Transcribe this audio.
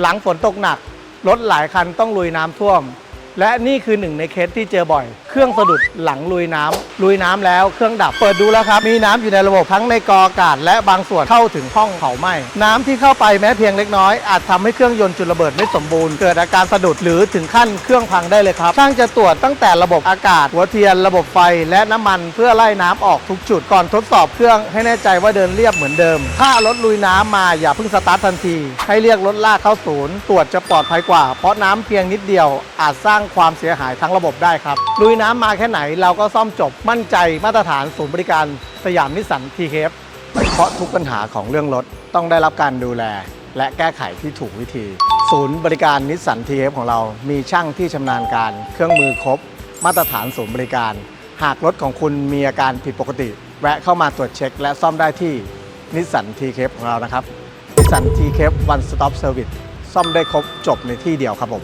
หลังฝนตกหนักรถหลายคันต้องลุยน้ำท่วม และนี่คือหนึ่งในเคสที่เจอบ่อย เครื่องสะดุดหลังลุยน้ำลุยน้ำแล้วเครื่องดับเปิดดูแล้วครับ มีน้ำอยู่ในระบบทั้งในกออากาศ และบางส่วนเข้าถึงห้องเผาไหม้น้ำที่เข้าไปแม้เพียงเล็กน้อยอาจทำให้เครื่องยนต์จุดระเบิดไม่สมบูรณ์เกิดอาการสะดุดหรือถึงขั้นเครื่องพังได้เลยครับช่างจะตรวจตั้งแต่ระบบอากาศ หัวเทียน ระบบไฟ และน้ำมันเพื่อไล่น้ำออกทุกจุดก่อนทดสอบเครื่องให้แน่ใจว่าเดินเรียบเหมือนเดิม ถ้ารถลุยน้ำมาอย่าเพิ่งสตาร์ททันที ให้เรียกรถลากเข้าศูนย์ตรวจจะปลอดภัยกว่าเพราะน้ำเพียงนิดเดียวอาจสร้างความเสียหายทั้งระบบได้ครับลุยน้ำมาแค่ไหนเราก็ซ่อมจบมั่นใจมาตรฐานศูนย์บริการสยามนิสสันทีเคฟเพราะทุกปัญหาของเรื่องรถต้องได้รับการดูแล และแก้ไขที่ถูกวิธี ศูนย์บริการนิสสันทีเคฟของเรา มีช่างที่ชำนาญการ เครื่องมือครบ มาตรฐานศูนย์บริการ หากรถของคุณมีอาการผิดปกติ แวะเข้ามาตรวจเช็ค และซ่อมได้ที่นิสสันทีเคฟของเรานะครับนิสสันทีเคฟวันสต็อปเซอร์วิสซ่อมได้ครบจบในที่เดียวครับผม